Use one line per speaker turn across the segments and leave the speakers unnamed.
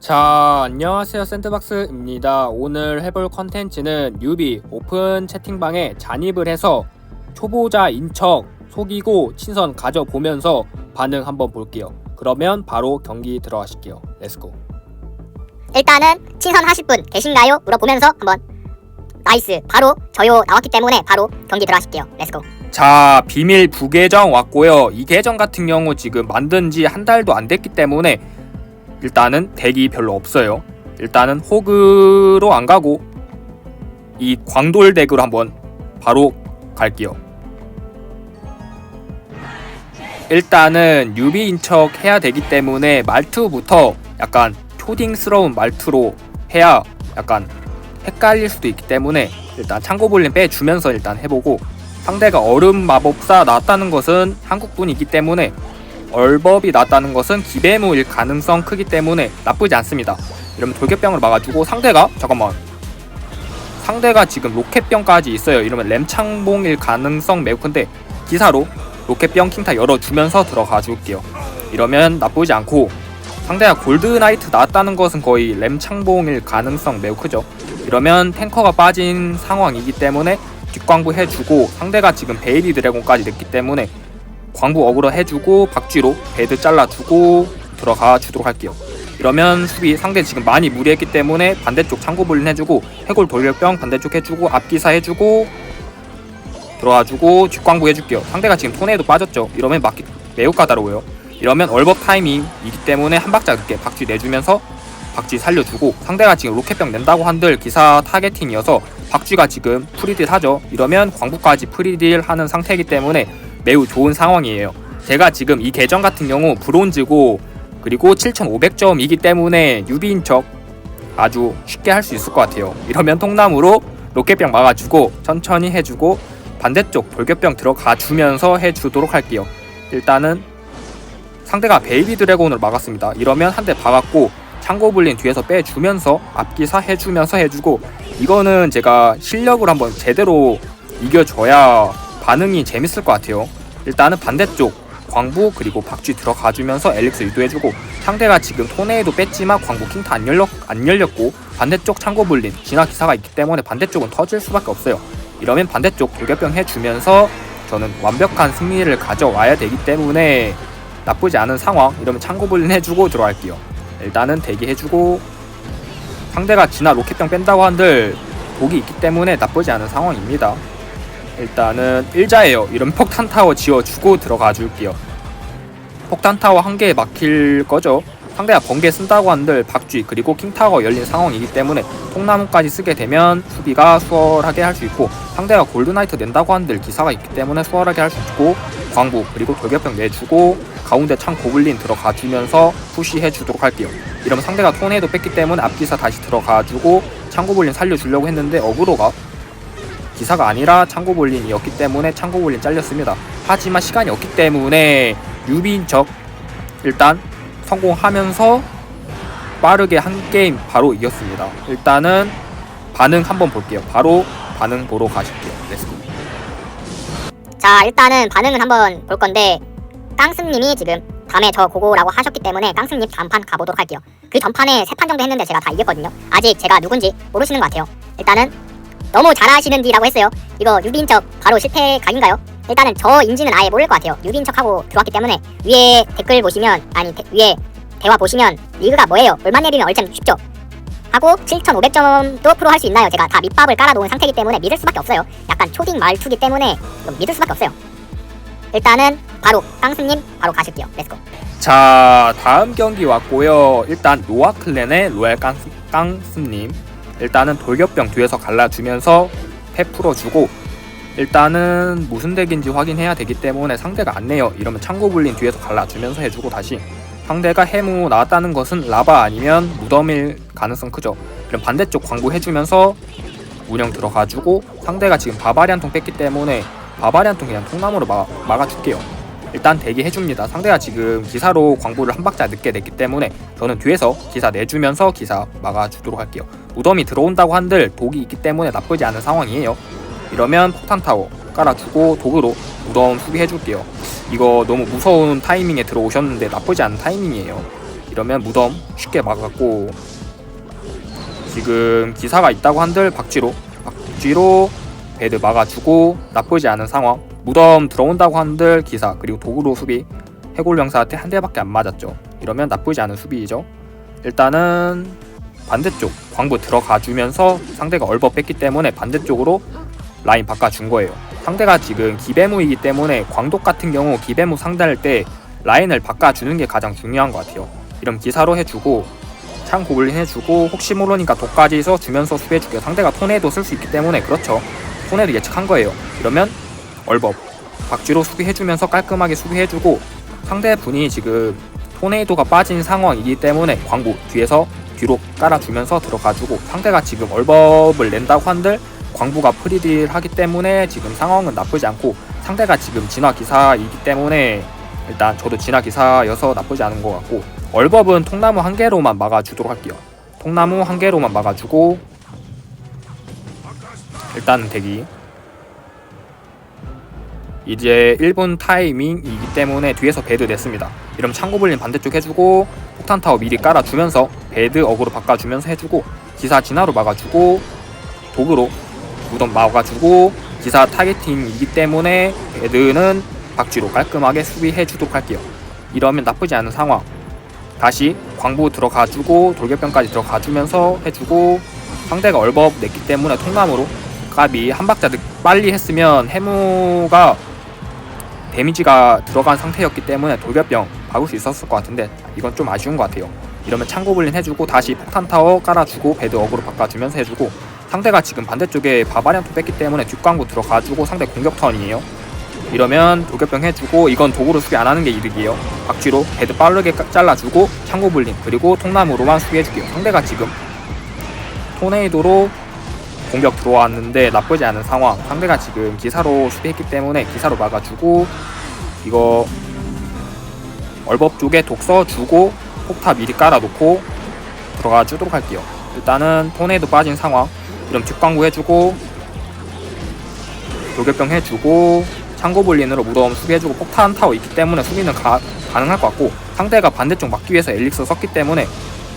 자, 안녕하세요. 샌드박스입니다. 오늘 해볼 컨텐츠는 뉴비 오픈 채팅방에 잔입을 해서 초보자 인 척 속이고 친선 가져보면서 반응 한번 볼게요. 그러면 바로 경기 들어가실게요. 렛츠고.
일단은 친선 하실 분 계신가요? 물어보면서 한번 나이스 바로 저요 나왔기 때문에 바로 경기 들어가실게요 렛츠고
자, 비밀 부계정 왔고요. 이 계정 같은 경우 지금 만든 지 한 달도 안 됐기 때문에 일단은 덱이 별로 없어요. 일단은 호그로 안 가고 이 광돌 덱으로 한번 바로 갈게요. 일단은 유비 인 척 해야 되기 때문에 말투부터 약간 초딩스러운 말투로 해야 약간 헷갈릴 수도 있기 때문에 일단 창고볼림 빼주면서 일단 해보고 상대가 얼음 마법사 나왔다는 것은 한국분이기 때문에 얼법이 나왔다는 것은 기배무일 가능성 크기 때문에 나쁘지 않습니다. 이러면 돌격병을 막아주고 상대가 잠깐만 상대가 지금 로켓병까지 있어요. 이러면 램창봉일 가능성 매우 큰데 기사로 로켓병 킹타 열어주면서 들어가 줄게요. 이러면 나쁘지 않고 상대가 골드나이트 나왔다는 것은 거의 램창봉일 가능성 매우 크죠. 이러면 탱커가 빠진 상황이기 때문에 뒷광부 해주고 상대가 지금 베이비 드래곤까지 냈기 때문에 광부 어그로 해주고 박쥐로 베드 잘라주고 들어가 주도록 할게요. 이러면 수비 상대 지금 많이 무리했기 때문에 반대쪽 창고 불린 해주고 해골 돌격병 반대쪽 해주고 앞기사 해주고 들어와주고 뒷광부 해줄게요. 상대가 지금 토네이도 빠졌죠. 이러면 맞기 매우 까다로워요. 이러면 얼법 타이밍이기 때문에 한 박자 늦게 박쥐 내주면서 박쥐 살려주고 상대가 지금 로켓병 낸다고 한들 기사 타겟팅이어서 박쥐가 지금 프리딜 하죠. 이러면 광부까지 프리딜 하는 상태이기 때문에 매우 좋은 상황이에요. 제가 지금 이 계정 같은 경우 브론즈고 그리고 7,500점이기 때문에 유비인 척 아주 쉽게 할 수 있을 것 같아요. 이러면 통나무로 로켓병 막아주고 천천히 해주고 반대쪽 돌격병 들어가 주면서 해주도록 할게요. 일단은 상대가 베이비 드래곤을 막았습니다. 이러면 한 대 박았고 창고 불린 뒤에서 빼주면서 앞기사 해주면서 해주고 이거는 제가 실력을 한번 제대로 이겨줘야 반응이 재밌을 것 같아요. 일단은 반대쪽 광부 그리고 박쥐 들어가주면서 엘릭스 유도해주고 상대가 지금 토네이도 뺐지만 광부 킹타 안 열렸 안 열렸고 반대쪽 창고 불린 진화 기사가 있기 때문에 반대쪽은 터질 수밖에 없어요. 이러면 반대쪽 돌격병 해주면서 저는 완벽한 승리를 가져와야 되기 때문에 나쁘지 않은 상황 이러면 창고 불린 해주고 들어갈게요. 일단은 대기해주고 상대가 진화 로켓병 뺀다고 한들 독이 있기 때문에 나쁘지 않은 상황입니다. 일단은 일자예요. 이런 폭탄 타워 지어주고 들어가 줄게요. 폭탄 타워 한 개에 막힐 거죠. 상대가 번개 쓴다고 한들 박쥐 그리고 킹타워 열린 상황이기 때문에 통나무까지 쓰게 되면 수비가 수월하게 할 수 있고 상대가 골드나이트 낸다고 한들 기사가 있기 때문에 수월하게 할 수 있고 광부 그리고 돌격병 내주고 가운데 창 고블린 들어가 주면서 푸시해 주도록 할게요. 이러면 상대가 토네이도 뺐기 때문에 앞기사 다시 들어가 주고 창고볼린 살려주려고 했는데 어그로가 기사가 아니라 창고볼린이었기 때문에 창고볼린 잘렸습니다. 하지만 시간이 없기 때문에 척 일단 성공하면서 빠르게 한 게임 바로 이겼습니다. 일단은 반응 한번 볼게요. 바로 반응 보러 가실게요. 렛츠고.
자 일단은 반응을 한번 볼 건데 깡스님이 지금 다음에 저 고고라고 하셨기 때문에 깡스님 다음판 가보도록 할게요 그 전판에 세 판 정도 했는데 제가 다 이겼거든요 아직 제가 누군지 모르시는 것 같아요 일단은 너무 잘하시는디라고 했어요 이거 유비인 척 바로 실패 각인가요? 일단은 저 인지는 아예 모를 것 같아요 유비인 척하고 들어왔기 때문에 위에 댓글 보시면 아니 대- 위에 대화 보시면 리그가 뭐예요 얼마 내리면 얼짱 쉽죠 하고 7,500점도 프로 할 수 있나요? 제가 다 밑밥을 깔아놓은 상태이기 때문에 믿을 수밖에 없어요. 약간 초딩 말투기 때문에 좀 믿을 수밖에 없어요. 일단은 바로 깡스님 바로 가실게요. 렛츠고.
자 다음 경기 왔고요 일단 노아 클랜의 로얄 깡스, 깡스님 일단은 돌격병 뒤에서 갈라주면서 패 풀어주고 일단은 무슨 덱인지 확인해야 되기 때문에 상대가 안 내요 이러면 창고 불린 뒤에서 갈라주면서 해주고 다시 상대가 해무 나왔다는 것은 라바 아니면 무덤일 가능성 크죠 이런 반대쪽 광부 해주면서 운영 들어가주고 상대가 지금 바바리안 통 뺐기 때문에 바바리안 통 그냥 통나무로 막, 막아줄게요 일단 대기해줍니다. 상대가 지금 기사로 광부를 한 박자 늦게 냈기 때문에 저는 뒤에서 기사 내주면서 기사 막아주도록 할게요. 무덤이 들어온다고 한들 독이 있기 때문에 나쁘지 않은 상황이에요. 이러면 폭탄 타워 깔아주고 독으로 무덤 수비해줄게요. 이거 너무 무서운 타이밍에 들어오셨는데 나쁘지 않은 타이밍이에요. 이러면 무덤 쉽게 막았고 지금 기사가 있다고 한들 박쥐로 박쥐로 배드 막아주고 나쁘지 않은 상황 무덤 들어온다고 한들 기사 그리고 도구로 수비 해골 병사한테 한 대밖에 안 맞았죠 이러면 나쁘지 않은 수비이죠 일단은 반대쪽 광부 들어가 주면서 상대가 얼버 뺐기 때문에 반대쪽으로 라인 바꿔준 거예요. 상대가 지금 기배무이기 때문에 광독 같은 경우 기배무 상대할 때 라인을 바꿔주는 게 가장 중요한 것 같아요. 이런 기사로 해주고 창 고블린 해주고 혹시 모르니까 독까지 써주면서 수비해줄게요 상대가 토네이도 쓸 수 있기 때문에 그렇죠. 토네이도 예측한 거예요. 이러면 얼법 박쥐로 수비해주면서 깔끔하게 수비해주고 상대분이 지금 토네이도가 빠진 상황이기 때문에 광부 뒤에서 뒤로 깔아주면서 들어가주고 상대가 지금 얼법을 낸다고 한들 광부가 프리딜 하기 때문에 지금 상황은 나쁘지 않고 상대가 지금 진화 기사이기 때문에 일단 저도 진화 기사여서 나쁘지 않은 것 같고 얼법은 통나무 한 개로만 막아주도록 할게요. 통나무 한 개로만 막아주고 일단은 대기 이제 1분 타이밍이기 때문에 뒤에서 배드 냈습니다. 이러면 창고불린 반대쪽 해주고 폭탄타워 미리 깔아주면서 배드 어그로 바꿔주면서 해주고 기사 진화로 막아주고 도구로 무덤 막아주고 기사 타겟팅이기 때문에 배드는 박쥐로 깔끔하게 수비해주도록 할게요. 이러면 나쁘지 않은 상황. 다시 광부 들어가주고 돌격병까지 들어가주면서 해주고 상대가 얼법 냈기 때문에 통나무로 까비 한 박자 늦 빨리 했으면 해무가 데미지가 들어간 상태였기 때문에 돌격병 박을 수 있었을 것 같은데 이건 좀 아쉬운 것 같아요. 이러면 창고블린 해주고 다시 폭탄타워 깔아주고 배드 어그로 바꿔주면서 해주고 상대가 지금 반대쪽에 바바리안토 뺐기 때문에 뒷광고 들어가주고 상대 공격 턴이에요. 이러면 돌격병 해주고 이건 도구로 수비 안 하는 게 이득이에요. 박쥐로 배드 빠르게 까- 잘라주고 창고블린 그리고 통나무로만 수비해줄게요. 상대가 지금 토네이도로 공격 들어왔는데 나쁘지 않은 상황. 상대가 지금 기사로 수비했기 때문에 기사로 막아주고 이거 얼법 쪽에 독 써주고 폭타 미리 깔아놓고 들어가 주도록 할게요. 일단은 토네이도 빠진 상황. 이런 뒷광고 해주고 돌격병 해주고 창고볼린으로 무덤 수비해주고 폭탄 타워 있기 때문에 수비는 가, 가능할 것 같고 상대가 반대쪽 막기 위해서 엘릭스 썼기 때문에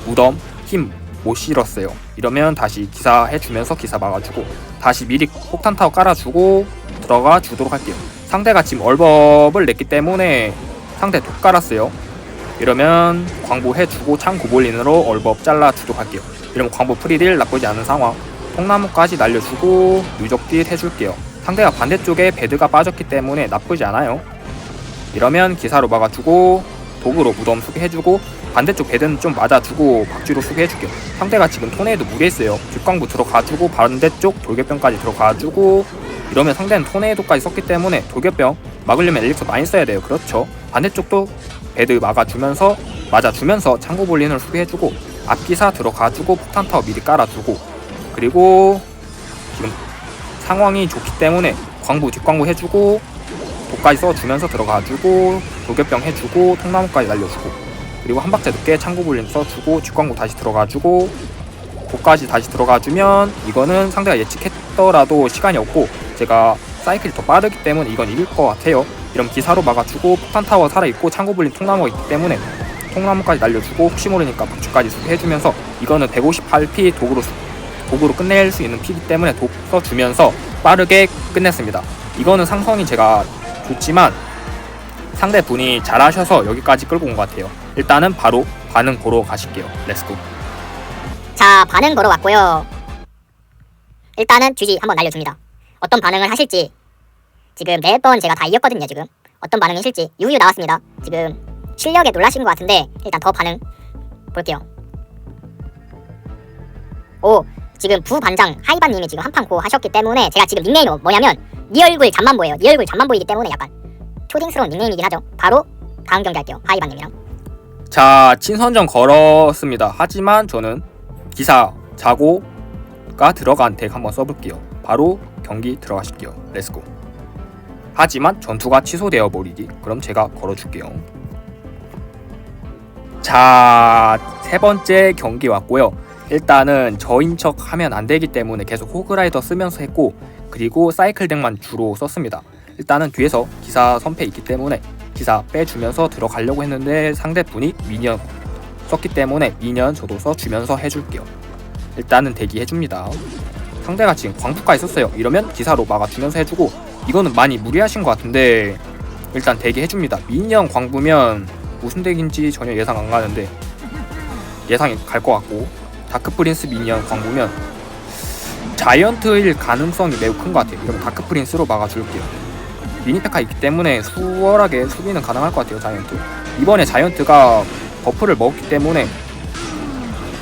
무덤 힘 못 실었어요. 이러면 다시 기사 해주면서 기사 막아주고 다시 미리 폭탄 타워 깔아주고 들어가 주도록 할게요. 상대가 지금 얼법을 냈기 때문에 상대 독 깔았어요. 이러면 광부 해주고 창 고볼린으로 얼법 잘라 주도록 할게요. 이러면 광부 프리딜 나쁘지 않은 상황. 통나무까지 날려주고 누적딜 해줄게요. 상대가 반대쪽에 배드가 빠졌기 때문에 나쁘지 않아요. 이러면 기사로 막아주고 도구로 무덤 수비해주고 반대쪽 배드는 좀 맞아주고 박쥐로 수비해줄게요. 상대가 지금 토네이도 무리했어요. 뒷광부 들어가주고 반대쪽 돌격병까지 들어가주고 이러면 상대는 토네이도까지 썼기 때문에 돌격병 막으려면 엘릭서 많이 써야 돼요. 그렇죠? 반대쪽도 배드 막아주면서 맞아주면서 창고 볼린을 수비해주고 앞기사 들어가주고 폭탄타워 미리 깔아주고 그리고 지금 상황이 좋기 때문에 광부 뒷광부 해주고 독까지 써주면서 들어가주고 돌격병 해주고 통나무까지 날려주고 그리고 한 박자 늦게 창고볼린 써주고 뒷광고 다시 들어가주고 독까지 다시 들어가주면 이거는 상대가 예측했더라도 시간이 없고 제가 사이클이 더 빠르기 때문에 이건 이길 것 같아요. 이런 기사로 막아주고 폭탄타워 살아있고 창고볼린 통나무가 있기 때문에 통나무까지 날려주고 혹시 모르니까 박주까지 수비해주면서 이거는 158p 독으로 수- 독으로 끝낼 수 있는 피기 때문에 독 써주면서 빠르게 끝냈습니다. 이거는 상성이 제가 좋지만 상대분이 잘하셔서 여기까지 끌고 온 것 같아요 일단은 바로 반응 보러 가실게요 렛츠고
자, 반응 보러 왔고요. 일단은 GG 한번 날려줍니다. 어떤 반응을 하실지 지금 네번 제가 다 이겼거든요. 지금 어떤 반응이실지 유유 나왔습니다. 지금 실력에 놀라신 것 같은데 일단 더 반응 볼게요. 오, 지금 부반장 하이바님이 지금 한판고 하셨기 때문에 제가 지금 닉네임이 뭐냐면 네 얼굴 잠만 보여요. 네 얼굴 잠만 보이기 때문에 약간 초딩스러운 닉네임이긴 하죠. 바로 다음 경기 할게요. 하이바님이랑.
자 친선전 걸었습니다. 하지만 저는 기사 자고가 들어간 덱 한번 써볼게요. 바로 경기 들어가실게요. 렛츠고 하지만 전투가 취소되어 버리기. 그럼 제가 걸어줄게요. 자 세 번째 경기 왔고요. 일단은 저인 척 하면 안 되기 때문에 계속 호그라이더 쓰면서 했고 그리고 사이클 덱만 주로 썼습니다. 일단은 뒤에서 기사 선패 있기 때문에 기사 빼주면서 들어가려고 했는데 상대분이 미니언 썼기 때문에 미니언 저도 써주면서 해줄게요. 일단은 대기해줍니다. 상대가 지금 광부까지 썼어요. 이러면 기사로 막아주면서 해주고 이거는 많이 무리하신 것 같은데 일단 대기해줍니다. 미니언 광부면 무슨 덱인지 전혀 예상 안 가는데 예상이 갈 것 같고 다크 프린스 미니언 광부면 자이언트일 가능성이 매우 큰 것 같아요. 이러면 다크 프린스로 막아줄게요. 미니페카 있기 때문에 수월하게 수비는 가능할 것 같아요. 자이언트. 이번에 자이언트가 버프를 먹었기 때문에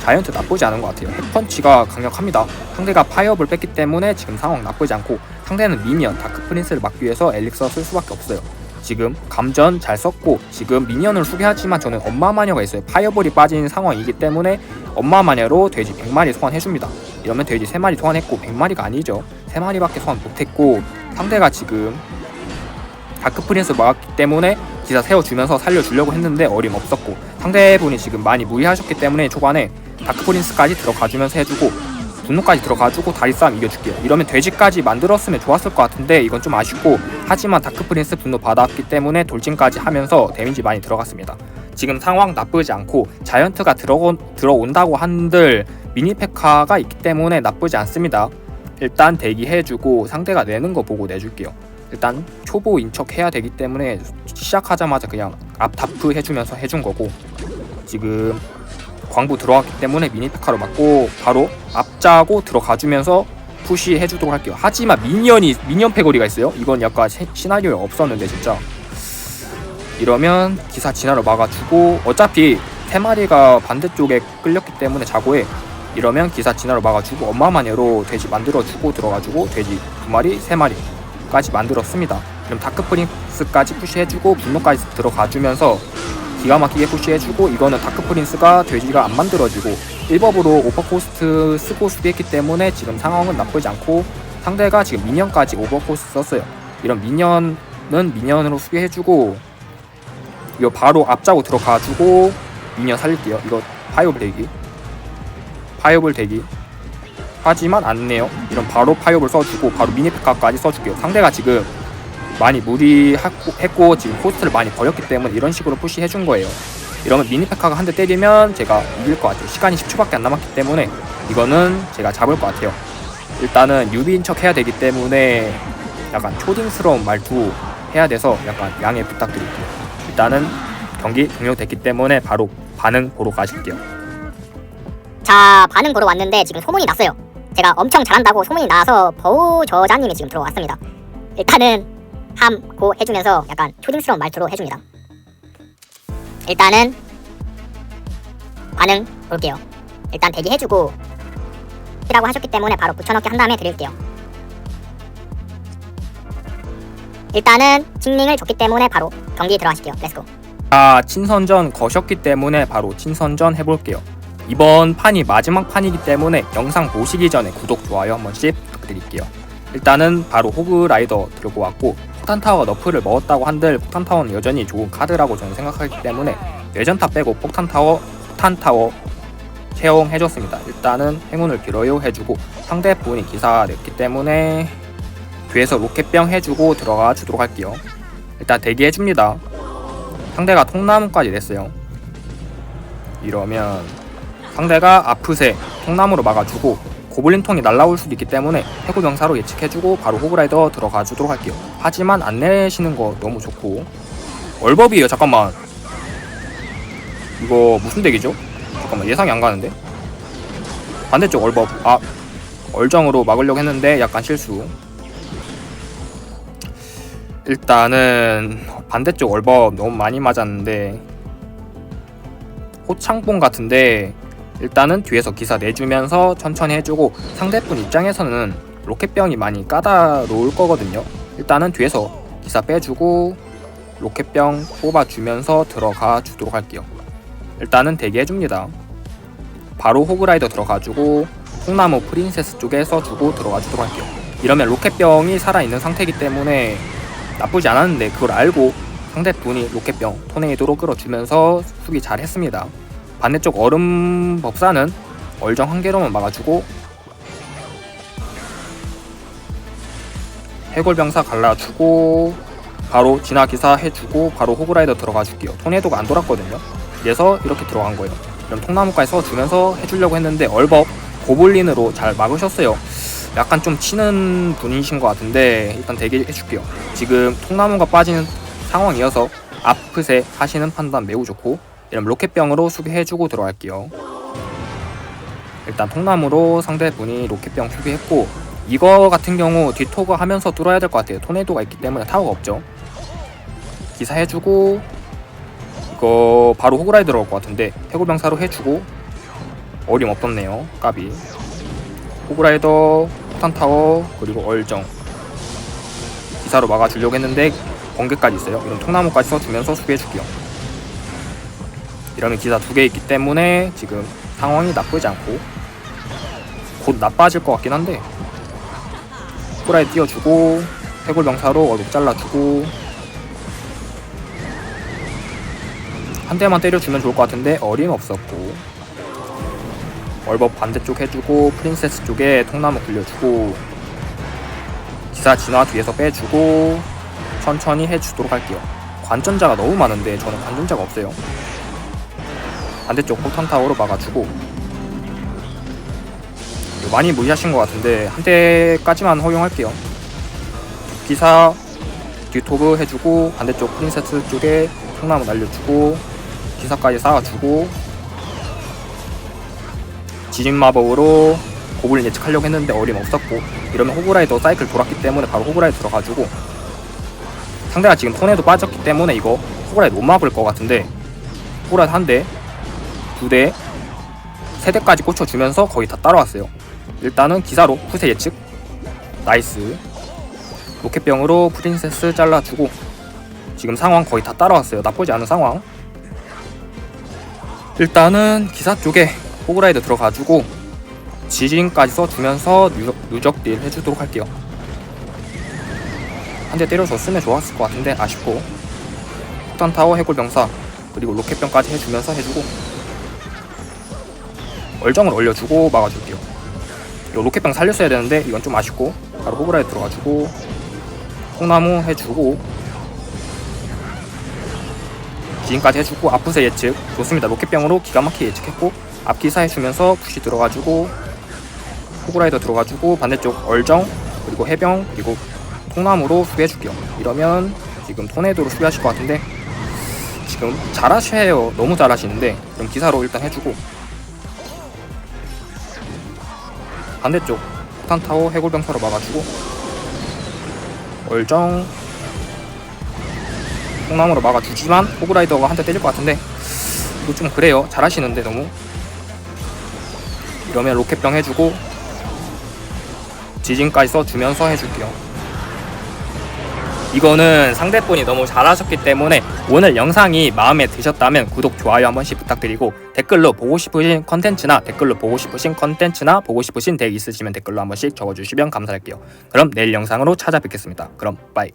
자이언트 나쁘지 않은 것 같아요. 핵펀치가 강력합니다. 상대가 파이어볼 뺐기 때문에 지금 상황 나쁘지 않고 상대는 미니언 다크 프린스를 막기 위해서 엘릭서 쓸 수밖에 없어요. 지금 감전 잘 썼고 지금 미니언을 수비하지만 저는 엄마 마녀가 있어요. 파이어볼이 빠진 상황이기 때문에 엄마 마녀로 돼지 100마리 소환해줍니다. 이러면 돼지 3마리 소환했고 100마리가 아니죠. 3마리밖에 소환 못했고 상대가 지금 다크 프린스 막았기 때문에 기사 세워주면서 살려주려고 했는데 어림없었고 상대분이 지금 많이 무리하셨기 때문에 초반에 다크 프린스까지 들어가주면서 해주고 분노까지 들어가주고 다리 싸움 이겨줄게요. 이러면 돼지까지 만들었으면 좋았을 것 같은데 이건 좀 아쉽고 하지만 다크 프린스 분노 받았기 때문에 돌진까지 하면서 데미지 많이 들어갔습니다. 지금 상황 나쁘지 않고 자이언트가 들어온, 들어온다고 한들 미니페카가 있기 때문에 나쁘지 않습니다. 일단 대기해주고 상대가 내는 거 보고 내줄게요. 일단 초보인 척 해야 되기 때문에 시작하자마자 그냥 앞 다프 해주면서 해준 거고 지금 광부 들어왔기 때문에 미니페카로 맞고 바로 앞자고 들어가주면서 푸시 해주도록 할게요. 하지만 미니언이 미니언 패거리가 있어요. 이건 약간 시, 시나리오에 없었는데 진짜 이러면 기사 진화로 막아주고 어차피 세 마리가 반대쪽에 끌렸기 때문에 자고에 이러면 기사 진화로 막아주고 엄마 마녀로 돼지 만들어주고 들어가주고 돼지 두 마리 세 마리 까지 만들었습니다. 그럼 다크 프린스까지 푸시해주고 분노까지 들어가주면서 기가 막히게 푸시해주고 이거는 다크 프린스가 돼지가 안 만들어지고 1법으로 오버코스트 쓰고 수비했기 때문에 지금 상황은 나쁘지 않고 상대가 지금 미니언까지 오버코스트 썼어요. 이런 미니언은 미니언으로 수비해주고 이거 바로 앞자고 들어가주고 미니언 살릴게요. 이거 파이어블 대기 파이어블 대기 하지만 안 내요. 이런 바로 파이어블 써주고 바로 미니페카까지 써줄게요. 상대가 지금 많이 무리했고 지금 코스트를 많이 버렸기 때문에 이런 식으로 푸시해준 거예요. 이러면 미니페카가 한 대 때리면 제가 이길 것 같아요. 시간이 10초밖에 안 남았기 때문에 이거는 제가 잡을 것 같아요. 일단은 유비인 척 해야 되기 때문에 약간 초딩스러운 말투 해야 돼서 약간 양해 부탁드릴게요. 일단은 경기 종료됐기 때문에 바로 반응 보러 가실게요.
자 반응 보러 왔는데 지금 소문이 났어요 제가 엄청 잘한다고 소문이 나서 버우 저자님이 지금 들어왔습니다. 일단은 함고 해주면서 약간 초딩스러운 말투로 해줍니다. 일단은 반응 볼게요. 일단 대기해주고 이라고 하셨기 때문에 바로 붙여넣기 한 다음에 드릴게요. 일단은 칭링을 줬기 때문에 바로 경기 들어가실게요. 렛츠고
아, 친선전 거셨기 때문에 바로 친선전 해볼게요. 이번 판이 마지막 판이기 때문에 영상 보시기 전에 구독, 좋아요 한 번씩 부탁드릴게요. 일단은 바로 호그라이더 들고 왔고 폭탄타워 너프를 먹었다고 한들 폭탄타워는 여전히 좋은 카드라고 저는 생각하기 때문에 예전타 빼고 폭탄타워, 폭탄타워 채용해줬습니다. 일단은 행운을 빌어요 해주고 상대분이 기사 냈기 때문에 뒤에서 로켓병 해주고 들어가 주도록 할게요. 일단 대기해줍니다. 상대가 통나무까지 냈어요. 이러면 상대가 아프세 통나무로 막아주고 고블린 통이 날라올 수도 있기 때문에 해구 병사로 예측해주고 바로 호그라이더 들어가 주도록 할게요. 하지만 안 내시는 거 너무 좋고 얼법이에요. 잠깐만 이거 무슨 덱이죠? 잠깐만 예상이 안 가는데 반대쪽 얼법 아 얼정으로 막으려고 했는데 약간 실수 일단은 반대쪽 얼법 너무 많이 맞았는데 호창봉 같은데 일단은 뒤에서 기사 내주면서 천천히 해주고 상대분 입장에서는 로켓병이 많이 까다로울 거거든요. 일단은 뒤에서 기사 빼주고 로켓병 뽑아주면서 들어가 주도록 할게요. 일단은 대기해줍니다. 바로 호그라이더 들어가주고 콩나무 프린세스 쪽에 써주고 들어가 주도록 할게요. 이러면 로켓병이 살아있는 상태이기 때문에 나쁘지 않았는데 그걸 알고 상대분이 로켓병 토네이도로 끌어주면서 수비 잘 했습니다. 반대쪽 얼음 법사는 얼정 한 개로만 막아주고 해골병사 갈라주고 바로 진화 기사 해주고 바로 호그라이더 들어가 줄게요. 토네이도가 안 돌았거든요. 그래서 이렇게 들어간 거예요. 그럼 통나무까지 써주면서 해주려고 했는데 얼벅 고블린으로 잘 막으셨어요. 약간 좀 치는 분이신 것 같은데 일단 대기해줄게요. 지금 통나무가 빠지는 상황이어서 아프세 하시는 판단 매우 좋고 이런 로켓병으로 수비해주고 들어갈게요. 일단 통나무로 상대분이 로켓병 수비했고 이거 같은 경우 뒤토그 하면서 뚫어야 될 것 같아요. 토네이도가 있기 때문에 타워가 없죠. 기사 해주고 이거 바로 호그라이 들어갈 것 같은데 해골병사로 해주고 어림없었네요. 까비. 호그라이더, 폭탄타워, 그리고 얼정. 기사로 막아주려고 했는데 번개까지 있어요. 이런 통나무까지 써주면서 수비해줄게요. 이러면 기사 두 개 있기 때문에 지금 상황이 나쁘지 않고 곧 나빠질 것 같긴 한데 호그라이 띄워주고 해골 병사로 얼룩 잘라주고 한 대만 때려주면 좋을 것 같은데 어림없었고 얼법 반대쪽 해주고 프린세스 쪽에 통나무 굴려주고 기사 진화 뒤에서 빼주고 천천히 해주도록 할게요. 관전자가 너무 많은데 저는 관전자가 없어요 반대쪽 포탄타워로 막아주고. 많이 무리하신 것 같은데 한 대까지만 허용할게요. 기사 뒤토브 해주고 반대쪽 프린세스 쪽에 통나무 날려주고 기사까지 쌓아주고 지진 마법으로 고블린 예측하려고 했는데 어림없었고 이러면 호그라이더 사이클 돌았기 때문에 바로 호그라이 들어가지고 상대가 지금 톤에도 빠졌기 때문에 이거 호그라이 못 막을 것 같은데 호그라이 한 대, 두 대, 세 대까지 꽂혀주면서 거의 다 따라왔어요. 일단은 기사로 후세 예측. 나이스. 로켓병으로 프린세스 잘라주고 지금 상황 거의 다 따라왔어요. 나쁘지 않은 상황. 일단은 기사 쪽에 호그라이드 들어가지고 지진까지 써주면서 누적, 누적 딜 해주도록 할게요. 한 대 때려줬으면 좋았을 것 같은데 아쉽고 폭탄타워 해골병사 그리고 로켓병까지 해주면서 해주고 얼정을 올려주고 막아줄게요. 요 로켓병 살렸어야 되는데 이건 좀 아쉽고 바로 호그라이드 들어가지고 통나무 해주고 지인까지 해주고 아프세 예측. 좋습니다. 로켓병으로 기가 막히게 예측했고 앞기사 해주면서 푸시 들어가지고 호그라이더 들어가지고 반대쪽 얼정 그리고 해병 그리고 통나무로 수비해줄게요. 이러면 지금 토네이도로 수비하실 것 같은데 지금 잘하셔요. 너무 잘하시는데 그럼 기사로 일단 해주고 반대쪽 폭탄타워 해골병사로 막아주고 얼정 통나무로 막아주지만 호그라이더가 한 대 때릴 것 같은데 이거 좀 그래요. 잘하시는데 너무. 이러면 로켓병 해주고 지진까지 써주면서 해줄게요 이거는 상대분이 너무 잘하셨기 때문에 오늘 영상이 마음에 드셨다면 구독, 좋아요 한 번씩 부탁드리고 댓글로 보고 싶으신 컨텐츠나 댓글로 보고 싶으신 컨텐츠나 보고 싶으신 덱 있으시면 댓글로 한 번씩 적어주시면 감사할게요. 그럼 내일 영상으로 찾아뵙겠습니다. 그럼 빠이.